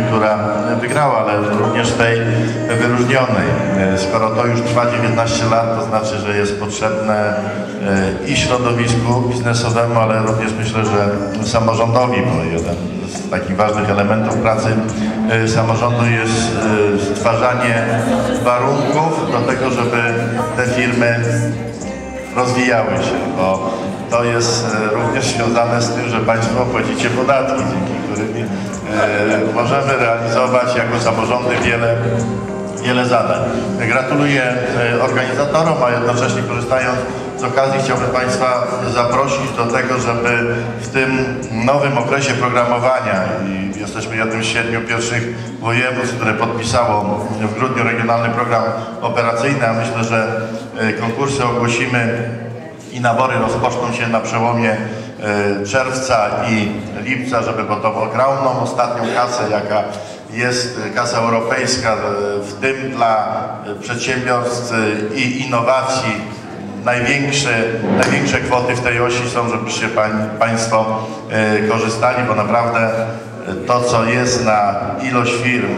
która wygrała, ale również tej wyróżnionej. E, Skoro to już trwa 19 lat, to znaczy, że jest potrzebne e, i środowisku biznesowemu, ale również myślę, że samorządowi, bo jeden z takich ważnych elementów pracy e, samorządu jest stwarzanie warunków do tego, żeby te firmy rozwijały się, bo to jest e, również związane z tym, że Państwo płacicie podatki, dzięki którym e, możemy realizować jako samorządy wiele, wiele zadań. Gratuluję e, organizatorom, a jednocześnie korzystając z okazji chciałbym Państwa zaprosić do tego, żeby w tym nowym okresie programowania i jesteśmy jednym z siedmiu pierwszych województw, które podpisało w grudniu regionalny program operacyjny, a myślę, że konkursy ogłosimy i nabory rozpoczną się na przełomie e, czerwca i lipca, żeby po tą ogromną ostatnią kasę, jaka jest e, kasa europejska, e, w tym dla przedsiębiorstw i innowacji, największe, największe kwoty w tej osi są, żebyście pań, Państwo korzystali, bo naprawdę to, co jest na ilość firm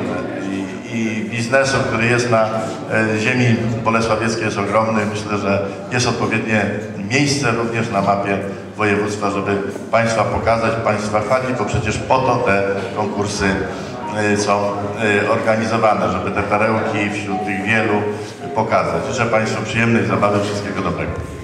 biznesu, który jest na e, ziemi bolesławieckiej jest ogromny. Myślę, że jest odpowiednie miejsce również na mapie województwa, żeby Państwa pokazać, Państwa chwalić, bo przecież po to te konkursy e, są e, organizowane, żeby te perełki wśród tych wielu pokazać. Życzę Państwu przyjemnej zabawy, wszystkiego dobrego.